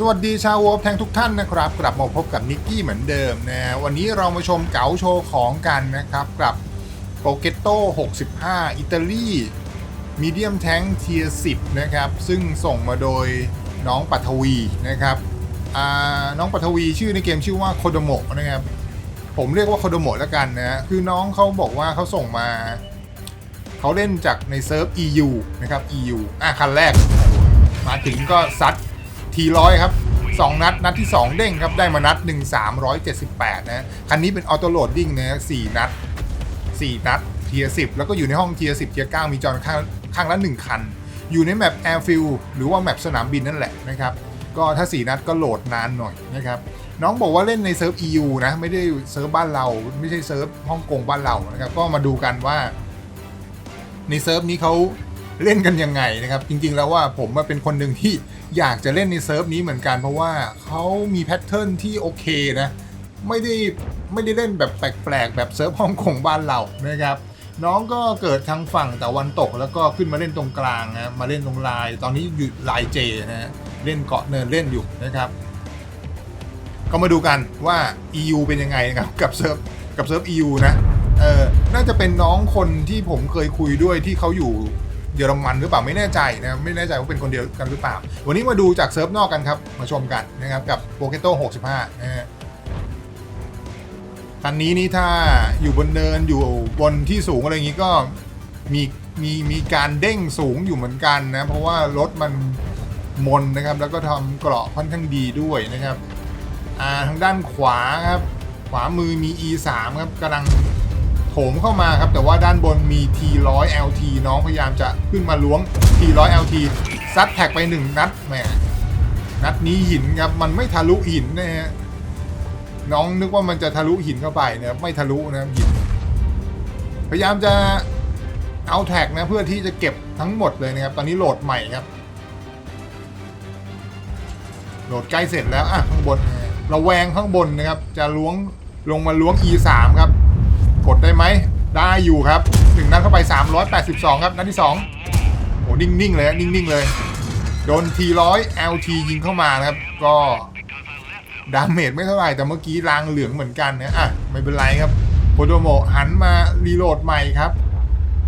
สวัสดีชาววอลแทงทุกท่านนะครับ กลับมาพบกับนิกกี้เหมือนเดิมนะวันนี้เรามาชมเก๋าโชว์ของกันนะครับ กับโปเกตโต้65 อิตาลีมีเดียมแทงเทีย10นะครับ ซึ่งส่งมาโดยน้องปัทวีนะครับน้องปัทวีชื่อในเกมชื่อว่าโคโดโมะนะครับ ผมเรียกว่าโคโดโมะแล้วกันนะคือน้องเขาบอกว่าเขาส่งมา เขาเล่นจากในเซิร์ฟ EU นะครับ EU อะคันแรก มาถึงก็ซัด ทีร้อยครับ 2 นัด นัดที่ 2 เด้งครับ ได้มานัด 1 378 นะ คันนี้เป็นออโต้โหลดดิ้งนะ4นัด 4 นัดเทียร์10แล้วก็อยู่ในห้องเทียร์10เทียร์9มีจอข้างข้างละ1คัน อยู่ในแมปแอร์ฟิลหรือว่าแมปสนามบินนั่นแหละนะครับ ก็ถ้า4นัดก็โหลดนานหน่อยนะครับ น้องบอกว่าเล่นในเซิร์ฟ EU นะ ไม่ได้เซิร์ฟบ้านเรา ไม่ใช่เซิร์ฟฮ่องกงบ้านเรานะครับ ก็มาดูกันว่า ในเซิร์ฟนี้เขา เล่นกันยังไงนะครับ จริงๆแล้วว่าผมมาเป็นคนหนึ่งที่อยากจะเล่นในเซิร์ฟนี้เหมือนกัน เพราะว่าเขามีแพทเทิร์นที่โอเคนะไม่ได้ไม่ได้เล่นแบบแปลกๆ แบบเซิร์ฟฮ่องกงบ้านเรานะครับน้องก็เกิดทางฝั่งตะวันตกแล้วก็ขึ้นมาเล่นตรงกลางนะมาเล่นตรงลาย ตอนนี้อยู่ลายเจนะเล่นเกาะเนินเล่นอยู่นะครับ ก็มาดูกันว่า EU เป็นยังไงนะครับกับเซิร์ฟกับเซิร์ฟ EU นะเออน่าจะเป็นน้องคนที่ผมเคยคุยด้วยที่เขาอยู่ เยอรมันหรือเปล่าไม่แน่ใจนะไม่แน่ใจว่าเป็นคนเดียวกันหรือเปล่า วันนี้มาดูจากเซิร์ฟนอกกันครับมาชมกันนะครับกับโปเกโต้65นะฮะคันนี้นี่ถ้าอยู่บนเนินอยู่บนที่สูงอะไรอย่างนี้ก็มีมีมีการเด้งสูงอยู่เหมือนกันนะเพราะว่ารถมันมนนะครับ แล้วก็ทำเกราะค่อนข้างดีด้วยนะครับอ่าทางด้านขวาครับขวามือมี E3 ครับกำลัง มเข้ามาครับ แต่ว่าด้านบนมี T100 LT น้องพยายามจะขึ้นมาล้วง T100 LT ซัดแท็กไปหนึ่งนัดแหมนัดนี้หินครับ มันไม่ทะลุหินนะฮะน้องนึกว่ามันจะทะลุหินเข้าไปนะครับไม่ทะลุนะหิน พยายามจะเอาแท็กนะเพื่อที่จะเก็บทั้งหมดเลยนะครับ ตอนนี้โหลดใหม่ครับ โหลดใกล้เสร็จแล้วอะข้างบนระแวงข้างบนนะครับ จะล้วงลงมาล้วง E3 ครับ กดได้ไหมได้อยู่ครับหนึ่งนัดเข้าไป 382 ครับนัดที่2โอ้นิ่งๆเลยฮะนิ่งๆเลย โดน T100 LT ยิงเข้ามานะครับ ก็ดาเมจไม่เท่าไหร่แต่เมื่อกี้รางเหลืองเหมือนกันนะอะไม่เป็นไรครับโคโดโมหันมารีโหลดใหม่ครับ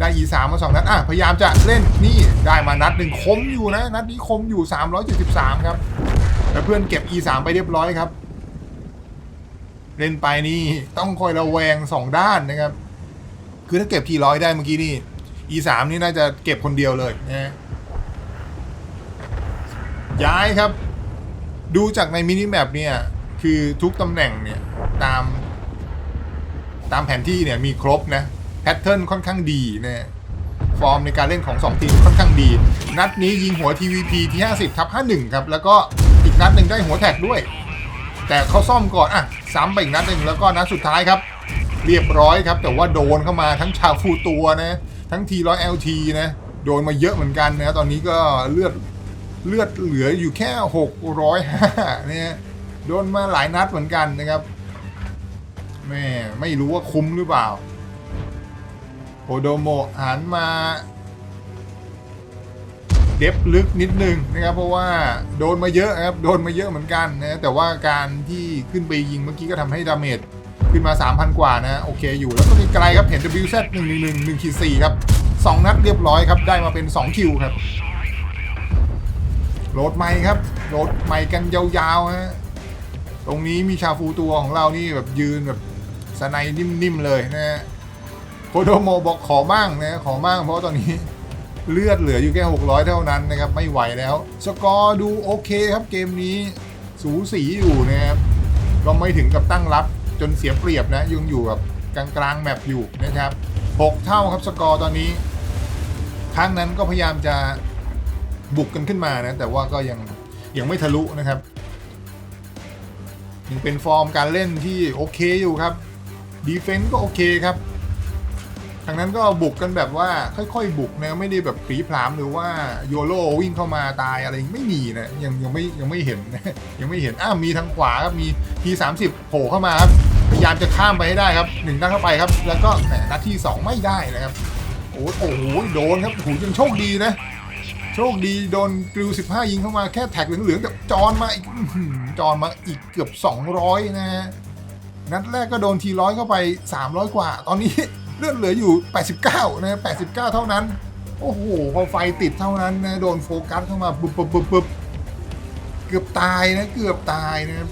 ได้ E3 มาสองนัดอะพยายามจะเล่นนี่ได้มานัดหนึ่งคมอยู่นะ นัดนี้คมอยู่ 373 ครับแล้วเพื่อนเก็บ E3 ไปเรียบร้อยครับ เล่นไปนี่ต้องคอยระแวงสองด้านนะครับ คือถ้าเก็บทีร้อยได้เมื่อกี้นี่ E3 นี่น่าจะเก็บคนเดียวเลยนะย้ายครับ ดูจากในมินิแมปเนี่ย คือทุกตำแหน่งเนี่ย ตาม ตามแผนที่เนี่ยมีครบนะแพทเทิร์นค่อนข้างดีนะฮะฟอร์มในการเล่นของ 2 ทีมค่อนข้างดี นัดนี้ยิงหัว TVP ที่ 50ทับ51 ครับ แล้วก็อีกนัดหนึ่งได้หัวแท็กด้วย แต่เขาซ่อมก่อนอะซ้ำไปอีกนัดหนึ่งแล้วก็นัดสุดท้ายครับ เรียบร้อยครับ แต่ว่าโดนเข้ามาทั้งชาวฟูตัวนะทั้งทีร้อยเอลทีนะโดนมาเยอะเหมือนกันนะตอนนี้ก็เลือดเลือดเหลืออยู่แค่ 605เนี่ยโดนมาหลายนัดเหมือนกันนะครับแม่ไม่รู้ว่าคุ้มหรือเปล่าโอโดโมหันมา เดฟลึกนิดนึงนะครับ เพราะว่าโดนมาเยอะครับ โดนมาเยอะเหมือนกันนะแต่ว่าการที่ขึ้นไปยิงเมื่อกี้ก็ทำให้ดาเมจขึ้นมา 3,000 กว่านะโอเคอยู่แล้วก็มีไกลครับเห็น WZ 1 1 1 1 4ครับ 2 นัดเรียบร้อยครับ ได้มาเป็น 2 คิวครับโหลดใหม่ครับโหลดใหม่กันยาวๆฮะตรงนี้มีชาฟูตัวของเรานี่แบบยืนแบบสไนนิ่มๆเลยนะฮะโคโดโมบอกขอมั่งนะขอมั่งเพราะตอนนี้ เลือดเหลืออยู่แค่ 600 เท่านั้นนะครับไม่ไหวแล้ว สกอร์ดูโอเคครับเกมนี้สูสีอยู่นะครับก็ไม่ถึงกับตั้งรับจนเสียเปรียบนะยังอยู่แบบกลางๆแมปอยู่นะครับ 6 เท่าครับสกอร์ตอนนี้ครั้งนั้นก็พยายามจะบุกกันขึ้นมานะแต่ว่าก็ยังยังไม่ทะลุนะครับยังเป็นฟอร์มการเล่นที่โอเคอยู่ครับดีเฟนต์ก็โอเคครับางนั้นก็บุกกันแบบว่าค่อยๆ บุกนะไม่ได้แบบผีผลามหรือว่าโยโร่วิ่งเข้ามาตายอะไรไม่มีนะยังยังไม่ยังไม่เห็นนะยังไม่เห็นอ้ามีทางขวาครับมีทีสามสิบโผล่เข้ามาครับพยายามจะข้ามไปให้ได้ครับหนึ่งนัดเข้าไปครับ แล้วก็แหมนัดที่สองไม่ได้นะครับโอ้โหโดนครับโอ้โหยังโชคดีนะ โชคดีโดนกริว 15 ยิงเข้ามาแค่แท็กเหลืองๆแต่จอนมาอีกจอนมาอีกเกือบ 200 นะฮะนัดแรกก็โดนทีร้อยเข้าไป 300 กว่า ตอนนี้ เลือดเหลืออยู่ 89 นะ 89 เท่านั้น โอ้โห พอไฟติดเท่านั้นนะโดนโฟกัสเข้ามาปุ๊บปุ๊บปุ๊บปุ๊บเกือบตายนะ เกือบตายนะครับ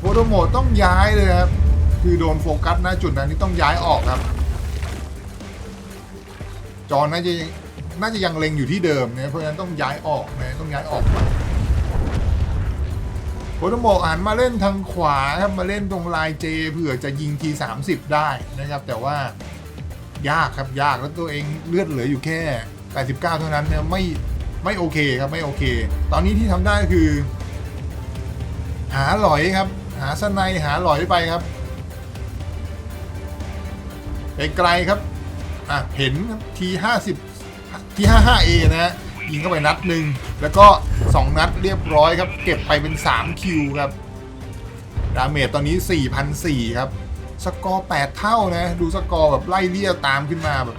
โวโดโมต้องย้ายเลยครับ คือโดนโฟกัสนะจุดนั้นนี่ต้องย้ายออกครับ จอน่าจะน่าจะยังเล็งอยู่ที่เดิมนะเพราะฉะนั้นต้องย้ายออกนะต้องย้ายออกโค โตโมะหันมาเล่นทางขวาครับมาเล่นตรงลายเจเผื่อจะยิงที 30 ได้นะครับ แต่ว่ายากครับยากแล้วตัวเองเลือดเหลืออยู่แค่ 89 เท่านั้นเนี่ยไม่ไม่โอเคครับไม่โอเค ตอนนี้ที่ทำได้คือ หาหลอยครับ หาสไนด์หาหลอยไปครับไกลครับอะเห็นทีห้าสิบทีห้าห้าเอนะฮะ ยิงเข้าไปนัดหนึ่งแล้วก็ 2 นัดเรียบร้อยครับ เก็บไปเป็น 3 คิวครับ ดาเมจตอนนี้ 4,004ครับ สกอร์ 8 เท่านะ ดูสกอร์แบบไล่เลี่ยตามขึ้นมาแบบ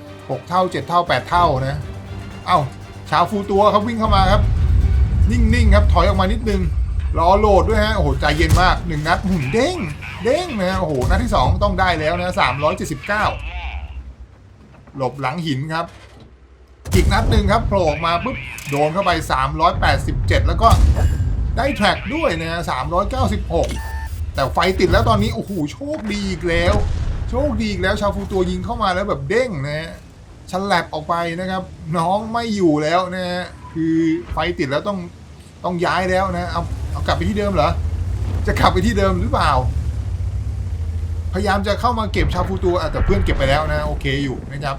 6 เท่า 7 เท่า 8 เท่านะ เอ้าชาวฟูตัวครับวิ่งเข้ามาครับ นิ่งๆครับถอยออกมานิดนึงรอโหลดด้วยฮะ โอ้โห ใจเย็นมาก1นัดหุ่นเด้ง เด้งนะฮะโอ้โห นัดที่ 2 ต้องได้แล้วนะ 379 หลบหลังหินครับ อีกนัดหนึ่งครับโผล่ออกมาปุ๊บโดนเข้าไป 387 แล้วก็ได้แทร็กด้วยนะ396 แต่ไฟติดแล้วตอนนี้โอ้โหโชคดีอีกแล้ว โชคดีอีกแล้วชาวฟูตัวยิงเข้ามาแล้วแบบเด้งนะฮะฉลับออกไปนะครับ น้องไม่อยู่แล้วนะฮะคือไฟติดแล้วต้องต้องย้ายแล้วนะเอาเอากลับไปที่เดิมเหรอจะกลับไปที่เดิมหรือเปล่า พยายามจะเข้ามาเก็บชาฟูตัวอะแต่เพื่อนเก็บไปแล้วนะโอเคอยู่นะครับ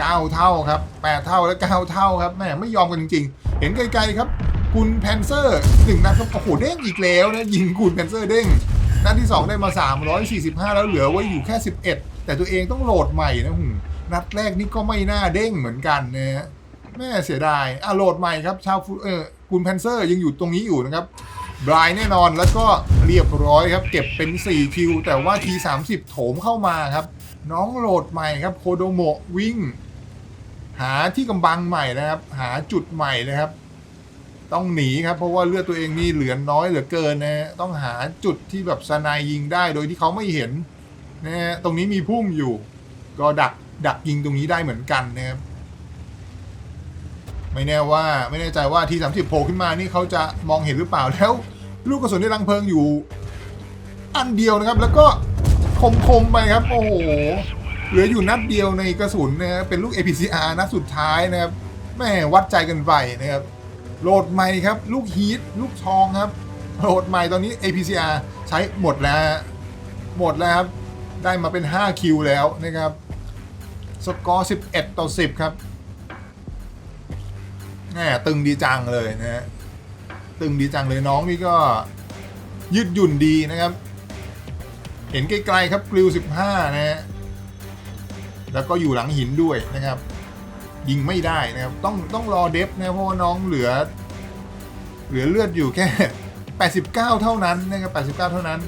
9 เท่าครับ 8 เท่าและ 9 เท่าครับแม่ไม่ยอมกันจริง ๆ เห็นไกลๆครับกุนแพนเซอร์หนึ่งนัดครับโอ้โหเด้งอีกแล้วนะยิงกุนแพนเซอร์เด้งนัดที่ 2 ได้มา 345 แล้วเหลือไว้อยู่แค่ 11 แต่ตัวเองต้องโหลดใหม่นะหูนัดแรกนี่ก็ไม่น่าเด้งเหมือนกันนะฮะแม่เสียดายอะโหลดใหม่ครับ ชาวฟูเออกุนแพนเซอร์ยังอยู่ตรงนี้อยู่นะครับบรายแน่นอนแล้วก็เรียบร้อยครับ เก็บเป็น 4 คิว แต่ว่าที30 โถมเข้ามาครับ น้องโหลดใหม่ครับโคโดโมะวิ่ง หาที่กำบังใหม่นะครับ หาจุดใหม่นะครับ ต้องหนีครับ เพราะว่าเลือดตัวเองนี่เหลือน้อยเหลือเกินนะฮะต้องหาจุดที่แบบสนายยิงได้โดยที่เขาไม่เห็นนะฮะตรงนี้มีพุ่มอยู่ ก็ดักดักยิงตรงนี้ได้เหมือนกันนะครับไม่แน่ว่าไม่แน่ใจว่าทีสามสิบโผล่ขึ้นมานี่เขาจะมองเห็นหรือเปล่าแล้ว ลูกกระสุนในรังเพลิงอยู่ อันเดียวนะครับแล้วก็ คมๆไปครับ โอ้โห เหลืออยู่นัดเดียวในกระสุนนะเป็นลูก APCR นัดสุดท้ายนะครับแม่วัดใจกันไปนะครับ โหลดใหม่ครับ ลูกฮีทลูกทองครับ โหลดใหม่ตอนนี้ APCR ใช้หมดแล้ว หมดแล้วครับ ได้มาเป็น 5 คิวแล้วนะครับ สกอร์ 11 ต่อ 10 ครับแหมตึงดีจังเลยนะฮะตึงดีจังเลยน้องนี่ก็ยืดหยุ่นดีนะครับ เห็นไกลๆครับกริว 15 นะฮะแล้วก็อยู่หลังหินด้วยนะครับ ยิงไม่ได้นะครับ ต้องต้องรอเดฟนะเพราะว่าน้องเหลือ เหลือเลือดอยู่แค่ 89 เท่านั้นนะครับ89 เท่านั้น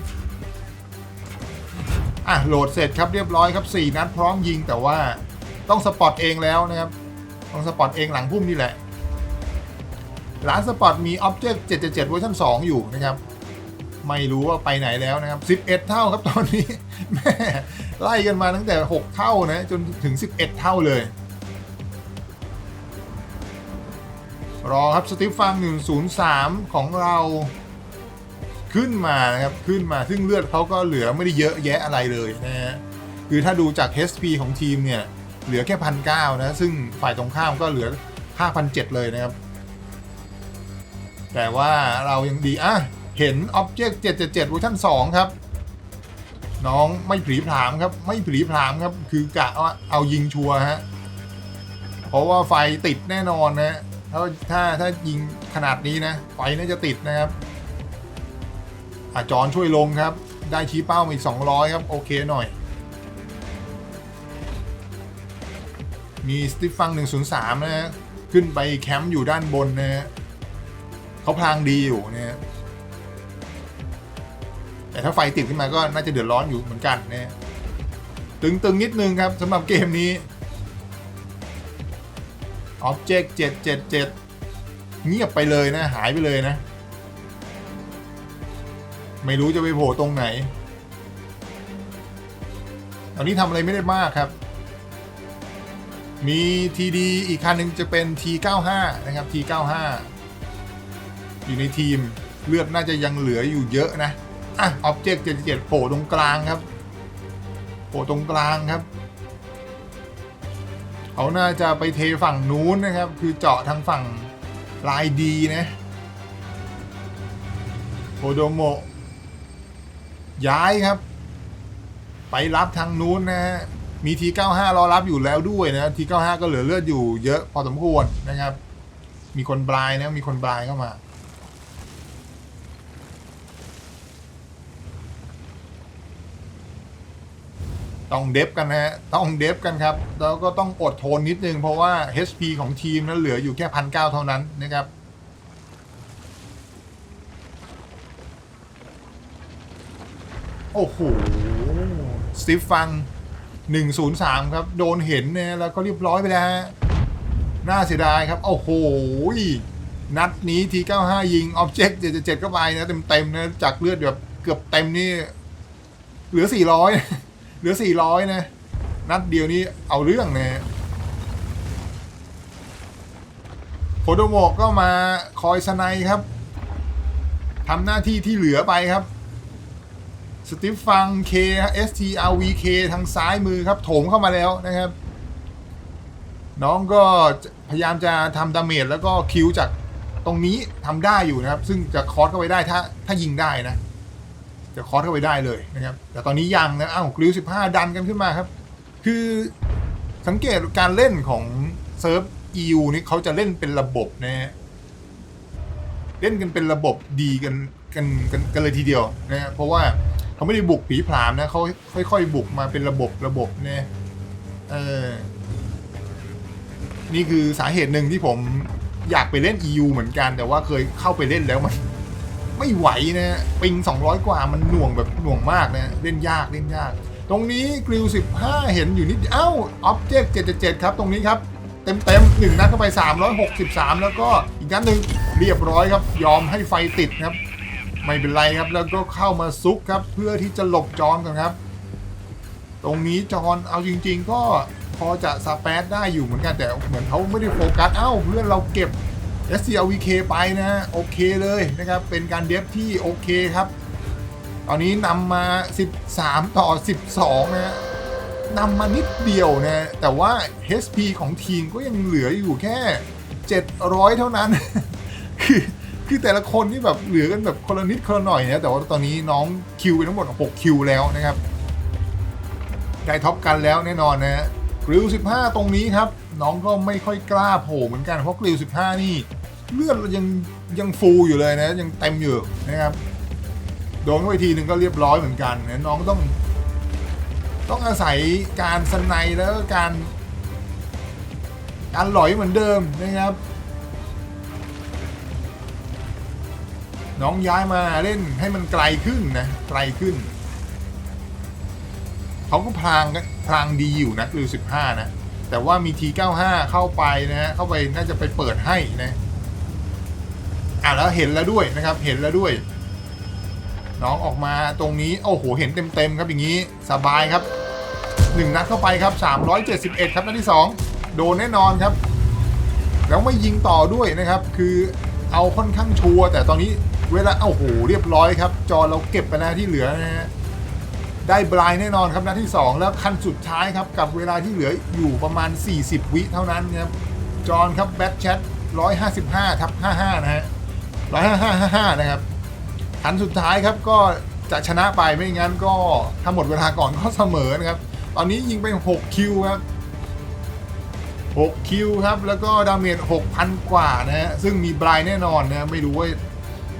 อะโหลดเสร็จครับเรียบร้อยครับ4นัดพร้อมยิงแต่ว่าต้องสปอตเองแล้วนะครับต้องสปอตเองหลังพุ่มนี่แหละร้านสปอตมี Object 777เวอร์ชัน2อยู่นะครับ ไม่รู้ว่าไปไหนแล้วนะครับ 11 เท่าครับตอนนี้แม่ไล่กันมาตั้งแต่ 6 เท่านะจนถึง 11 เท่าเลย รอครับสติฟฟัง 103 ของเราขึ้นมานะครับขึ้นมาซึ่งเลือดเขาก็เหลือไม่ได้เยอะแยะอะไรเลยนะฮะคือถ้าดูจาก HP ของทีมเนี่ยเหลือแค่พันเก้านะซึ่งฝ่ายตรงข้ามก็เหลือ5,007เลยนะครับ แต่ว่าเรายังดีอะ เห็น Object 777เวอร์ชัน2ครับ น้องไม่ผีผามครับ ไม่ผีผามครับ คือกะว่าเอายิงชัวร์ฮะ เพราะว่าไฟติดแน่นอนนะถ้าถ้าถ้ายิงขนาดนี้นะ ไฟน่าจะติดนะครับอาจอนช่วยลงครับ ได้ชี้เป้ามาอีก 200 ครับ โอเคหน่อย มีสติฟฟัง 103 นะฮะขึ้นไปแคมป์อยู่ด้านบนนะฮะเขาพลางดีอยู่นะฮะ แต่ถ้าไฟติดขึ้นมาก็น่าจะเดือดร้อนอยู่เหมือนกันนะตึงๆนิดนึงครับสำหรับเกมนี้ Object 777 เงียบไปเลยนะ หายไปเลยนะ ไม่รู้จะไปโผล่ตรงไหน ตอนนี้ทำอะไรไม่ได้มากครับ มี TD อีกคันหนึ่งจะเป็น T95 นะครับ T95 อยู่ในทีมเลือดน่าจะยังเหลืออยู่เยอะนะ อะ Object 77โผล่ตรงกลางครับโผล่ตรงกลางครับเขาน่าจะไปเทฝั่งนู้นนะครับ คือเจาะทางฝั่งลายดีนะโคโดโมะย้ายครับ ไปรับทางนู้นนะฮะมี T95 รอรับอยู่แล้วด้วยนะ T95 ก็เหลือเลือดอยู่เยอะพอสมควรนะครับ มีคนบลายนะมีคนบลายเข้ามา ต้องเดฟกันนะฮะต้องเดฟกันครับแล้วก็ต้องอดทนนิดนึงเพราะว่า HP ของทีมนั้นเหลืออยู่แค่พันเก้าเท่านั้นนะครับโอ้โหสติฟฟัง 103 ครับ โดนเห็นเนี่ยแล้วก็เรียบร้อยไปแล้วฮะน่าเสียดายครับ โอ้โห นัดนี้ที 95 ยิง Object 777เข้าไปนะ เต็มๆนะ จากเลือดแบบเกือบเต็มนี่ เหลือ 400 เหลือ 400 นะ นัดเดียวนี้เอาเรื่องนะโคโดโมก็มาคอยสไนด์ครับทำหน้าที่ที่เหลือไปครับ สติฟฟัง K STRVK ทางซ้ายมือครับ โถมเข้ามาแล้วนะครับ น้องก็พยายามจะทำดาเมจแล้วก็คิวจากตรงนี้ทำได้อยู่นะครับ ซึ่งจะคอร์สเข้าไปได้ถ้าถ้ายิงได้นะ จะคอร์สเข้าไปได้เลยนะครับ แต่ตอนนี้ยังนะอ้าวกริวสิบห้าดันกันขึ้นมาครับ คือสังเกตการเล่นของเซิร์ฟ EU นี่เขาจะเล่นเป็นระบบนะฮะเล่นกันเป็นระบบดีกันกันกันกันเลยทีเดียวนะฮะเพราะว่าเขาไม่ได้บุกผีผลามนะเขาค่อยๆบุกมาเป็นระบบระบบเนี่ยเออนี่คือสาเหตุหนึ่งที่ผมอยากไปเล่น EU เหมือนกัน แต่ว่าเคยเข้าไปเล่นแล้วมัน ไม่ไหวนะ ปิง 200 กว่ามันหน่วงแบบหน่วงมากนะ เล่นยากเล่นยาก ตรงนี้กริว 15 เห็นอยู่นิดเอ้า Object 777 ครับ ตรงนี้ครับ เต็มเต็มหนึ่งนัดเข้าไป 363 แล้วก็อีกนัดหนึ่งเรียบร้อยครับ ยอมให้ไฟติดครับ ไม่เป็นไรครับแล้วก็เข้ามาซุกครับ เพื่อที่จะหลบจอนกันครับ ตรงนี้จอนเอาจริง ๆ ก็พอจะสเปซได้อยู่เหมือนกันแต่เหมือนเขาไม่ได้โฟกัสเอ้าเพื่อนเราเก็บ SCLVK ไปนะโอเคเลยนะครับ เป็นการเดฟที่โอเคครับ ตอนนี้นำมา 13 ต่อ 12นะฮะนำมานิดเดียวนะ แต่ว่า HP ของทีมก็ยังเหลืออยู่แค่ 700 เท่านั้น คือคือแต่ละคนนี่แบบเหลือกันแบบคนละนิดคนละหน่อยนะแต่ว่าตอนนี้น้องคิวไปทั้งหมด 6 คิวแล้วนะครับ ได้ท็อปกันแล้วแน่นอนนะฮะกริล15 ตรงนี้ครับ น้องก็ไม่ค่อยกล้าโผล่เหมือนกันเพราะกริล15 นี่ เลือดยังยังฟูอยู่เลยนะยังเต็มอยู่นะครับโดนเข้าไปทีหนึ่งก็เรียบร้อยเหมือนกันนะน้องต้อง ต้องอาศัยการสนด์แล้วก็การการหลอยเหมือนเดิมนะครับ น้องย้ายมาเล่นให้มันไกลขึ้นนะไกลขึ้นเขาก็พลางพลางดีอยู่นะคือ15นะ แต่ว่ามี T95 เข้าไปนะฮะเข้าไปน่าจะไปเปิดให้นะอะแล้วเห็นแล้วด้วยนะครับเห็นแล้วด้วย น้องออกมาตรงนี้โอ้โหเห็นเต็มๆครับอย่างนี้สบายครับหนึ่งนัดเข้าไปครับ 371 ครับนัดที่ 2 โดนแน่นอนครับ แล้วไม่ยิงต่อด้วยนะครับ คือเอาค่อนข้างชัวร์แต่ตอนนี้เวลาโอ้โหเรียบร้อยครับ จอเราเก็บไปนะที่เหลือนะฮะ ได้บลายแน่นอนครับนัดที่ 2 แล้วคันสุดท้ายครับ กับเวลาที่เหลืออยู่ประมาณ 40 วิเท่านั้นครับ จอนครับแบทแชท155ทับ55 นะฮะ155 นะครับคันสุดท้ายครับก็จะชนะไปไม่งั้นก็ถ้าหมดเวลาก่อนก็เสมอนะครับ ตอนนี้ยิงไป 6 คิวครับ 6 คิวครับ แล้วก็ดาเมจ6,000 กว่านะฮะซึ่งมีบลายแน่นอนนะไม่รู้ว่า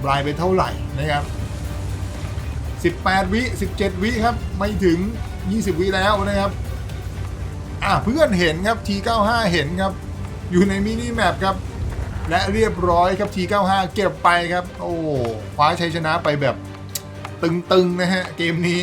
บลายไปเท่าไหร่นะครับ 18 วิ 17 วิครับ ไม่ถึง 20 วิแล้วนะครับ อะเพื่อนเห็นครับ T95 เห็นครับ อยู่ในมินิแมปครับ และเรียบร้อยครับ T95 เก็บไปครับ โอ้คว้าชัยชนะไปแบบตึงๆนะฮะ เกมนี้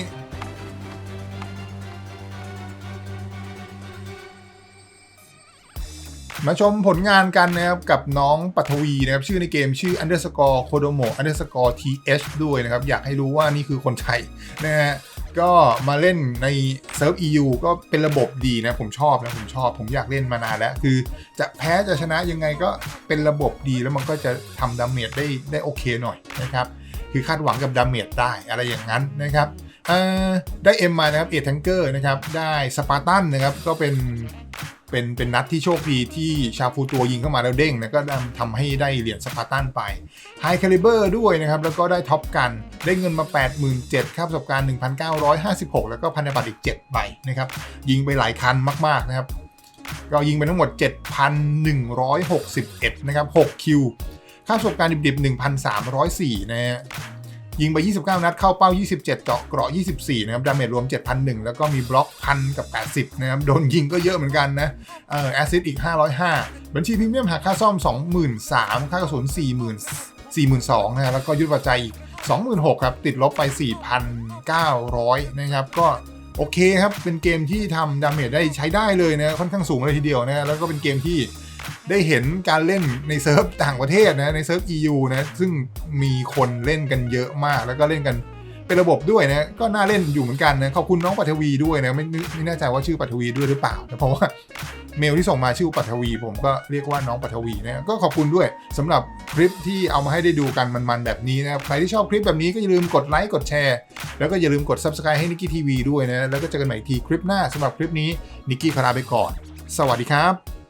มาชมผลงานกันนะครับ กับน้องปัทวีนะครับ ชื่อในเกมชื่อ underscore kodomo underscore th ด้วยนะครับ อยากให้รู้ว่านี่คือคนไทยนะฮะก็มาเล่นในเซิร์ฟ EU ก็เป็นระบบดีนะ ผมชอบนะ ผมชอบ ผมอยากเล่นมานานแล้ว คือจะแพ้จะชนะยังไงก็เป็นระบบดีแล้วมันก็จะทำดาเมจได้ได้โอเคหน่อยนะครับ คือคาดหวังกับดาเมจได้อะไรอย่างนั้นนะครับได้เอ็มมานะครับเอทังเกอร์นะครับ ได้สปาร์ตันนะครับ ก็เป็น เป็นเป็นนัดที่โชคดีที่ชาฟูตัวยิงเข้ามาแล้วเด้งนะก็ทำให้ได้เหรียญสปาร์ตันไปไฮคาลิเบอร์ด้วยนะครับ แล้วก็ได้ท็อปกันได้เงินมา 87,000ค่าประสบการณ์ 1,956 แล้วก็พันธบัตรอีก 7 ใบนะครับ ยิงไปหลายคันมาก ๆ นะครับ ก็ยิงไปทั้งหมด 7,161 นะครับ 6 คิว ค่าประสบการณ์ดิบๆ 1,304 นะฮะ ยิงไป 29 นัดเข้าเป้า 27 เจาะเกราะ 24 นะครับ ดาเมจรวม 7,001 แล้วก็มีบล็อกพันกับ 80 นะครับ โดนยิงก็เยอะเหมือนกันนะ เอ่อแอซิดอีก 505 บัญชีพรีเมียมหักค่าซ่อม 23,000 ค่ากระสุน40,000 42,000นะแล้วก็ยุทธปัจจัยอีก 26,000 ครับ ติดลบไป 4,900 นะครับ ก็โอเคครับ เป็นเกมที่ทำดาเมจได้ใช้ได้เลยนะ ค่อนข้างสูงเลยทีเดียวนะ แล้วก็เป็นเกมที่ ได้เห็นการเล่นในเซิร์ฟต่างประเทศนะในเซิร์ฟ EU นะซึ่งมีคนเล่นกันเยอะมาก แล้วก็เล่นกันเป็นระบบด้วยนะก็น่าเล่นอยู่เหมือนกันนะขอบคุณน้องปัทวีด้วยนะไม่ไม่แน่ใจว่าชื่อปัทวีด้วยหรือเปล่าแต่เพราะว่าเมลที่ส่งมาชื่อปัทวี ผมก็เรียกว่าน้องปัทวีนะก็ขอบคุณด้วยสำหรับคลิปที่เอามาให้ได้ดูกันมันๆแบบนี้นะใครที่ชอบคลิปแบบนี้ก็อย่าลืมกดไลค์กดแชร์ แล้วก็อย่าลืมกด subscribe ให้นิกกี้ทีวีด้วยนะแล้วก็เจอกันใหม่อีกทีคลิปหน้าสำหรับคลิปนี้นิกกี้ขอลาไปก่อน สวัสดีครับ